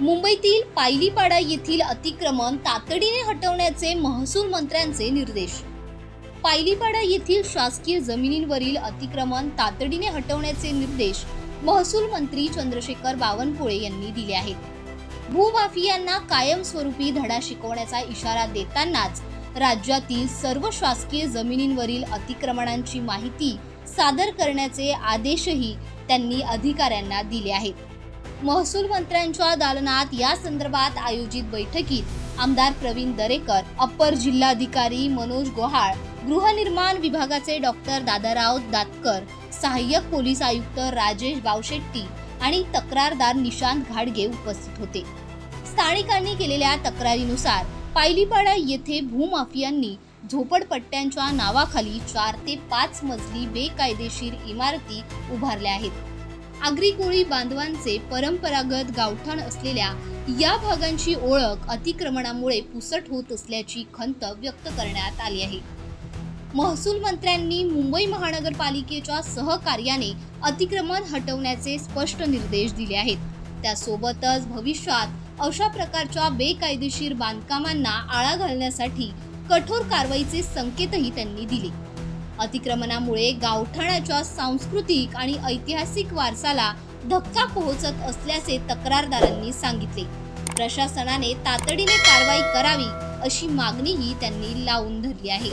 मुंबईतील पायलीपाडा येथील अतिक्रमण तातडीने हटवण्याचे महसूल मंत्र्यांचे निर्देश. पायलीपाडा येथील शासकीय जमिनींवरील अतिक्रमण तातडीने हटवण्याचे निर्देश महसूल मंत्री चंद्रशेखर बावनकुळे यांनी दिले आहेत. भूमाफियांना कायमस्वरूपी धडा शिकवण्याचा इशारा देतानाच राज्यातील सर्व शासकीय जमिनींवरील अतिक्रमणांची माहिती सादर करण्याचे आदेशही त्यांनी अधिकाऱ्यांना दिले आहेत. महसूल मंत्र्यांच्या दालनात या संदर्भात आयोजित बैठकीत आमदार प्रवीण दरेकर अप्पर जिल्हाधिकारी मनोज गोहाळ गृहनिर्माण विभागाचे डॉक्टर दादाराव दातकर सहाय्यक पोलीस आयुक्त राजेश बावशेट्टी आणि तक्रारदार निशांत घाडगे उपस्थित होते. स्थानिकांनी केलेल्या तक्रारीनुसार पायलीपाडा येथे भूमाफियांनी झोपडपट्ट्यांच्या नावाखाली चार ते पाच मजली बेकायदेशीर इमारती उभारल्या आहेत. आगरी कोळी बांधवांचे परंपरागत गावठाण असलेल्या या भागांची ओळख अतिक्रमणामुळे पुसट होत असल्याची खंत व्यक्त करण्यात आली आहे. महसूल मंत्र्यांनी मुंबई महानगरपालिकेच्या सहकार्याने अतिक्रमण हटवण्याचे स्पष्ट निर्देश दिले आहेत. त्यासोबतच भविष्यात अशा प्रकारच्या बेकायदेशीर बांधकामांना आळा घालण्यासाठी कठोर कारवाईचे संकेतही त्यांनी दिले. अतिक्रमणामुळे गावठाणाच्या सांस्कृतिक आणि ऐतिहासिक वारसाला धक्का पोहोचत असल्याचे तक्रारदारांनी सांगितले. प्रशासनाने तातडीने कारवाई करावी अशी मागणीही त्यांनी लावून धरली आहे.